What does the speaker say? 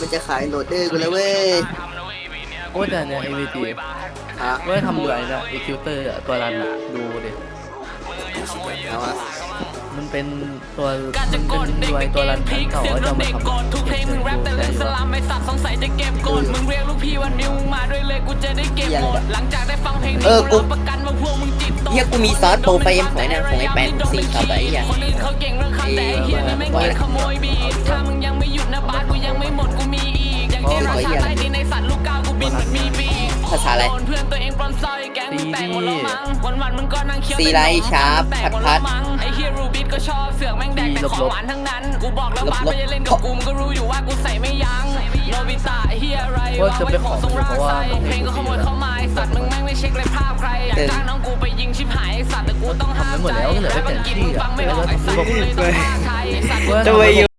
มันจะขายโหลดเดอร์กูแล้วเว้ยโอ้ยแต่เนี่ย AVT ฮะว่าทำด้วยนะ Executor อะตัวรันอะดูดิเอาวะมันเป็นตัวการมัจะนกเป็ดนเด็กด้วยในตัวเกรันมพลิกเก่าเสียงว่าโดจะนมาเด็กทำกดทุกเพลงมึงแรปแต่เล่นสลามไม่สัตว์สงสัยจะเก็บกดมึงเรียกลูกพี่ว่านิวมึงมาด้วยเลยกูจะได้เก็บหมดหลังจากได้ฟังเพลงนี้เออกูกูรับประกันว่าพวกมึงจิตตกเหี้ยกูมีซอสโปรไฟล์ของไอ้นั่นของไอ้แปดสี่ครับไอ้เหี้ยคนอื่นเขาเก่งเรื่องคำแต่ไอ้เฮียนี่แม่งเก่งขโมยบีท เหมือนมีปีกภาษาอะไรโดนเพื่อนตัวเองปลอนซอยแกงมึงแต่งหมดแล้วมั้งวันวันๆมึงก็นั่งเคี้ยวซีไรชาร์ปแต่งหมดพัแล้ดวมั้งไอ้เฮียรูบิทก็ชอบเสือกแม่งแดกแต่ของหวานทั้งนั้นกูบอกแล้วบาสไม่ได้เล่นกับกูมึงก็รู้อยู่ว่ากูใส่ไม่ยั้งโนบิตะไอ้เฮียอะไรว่าจะไปขอทรงเพร่างราะว่าไส้เพลงก็ขโมยเข้ามาไอ้สัตว์มึงแม่งไม่เช็คเลยภาพใครอยากจ้างน้องกูไปยิงชิบหายไอ้สัตว์แต่กูต้องห้ามทำไปหมดใจแล้วก็เหลือแต่แต่มันกินแผนที่มึงฟังไม่ออกอะไอ้สัตว์กูเลยต้องฆ่าใครไอ้สัตว์ว่าจะไปอยู่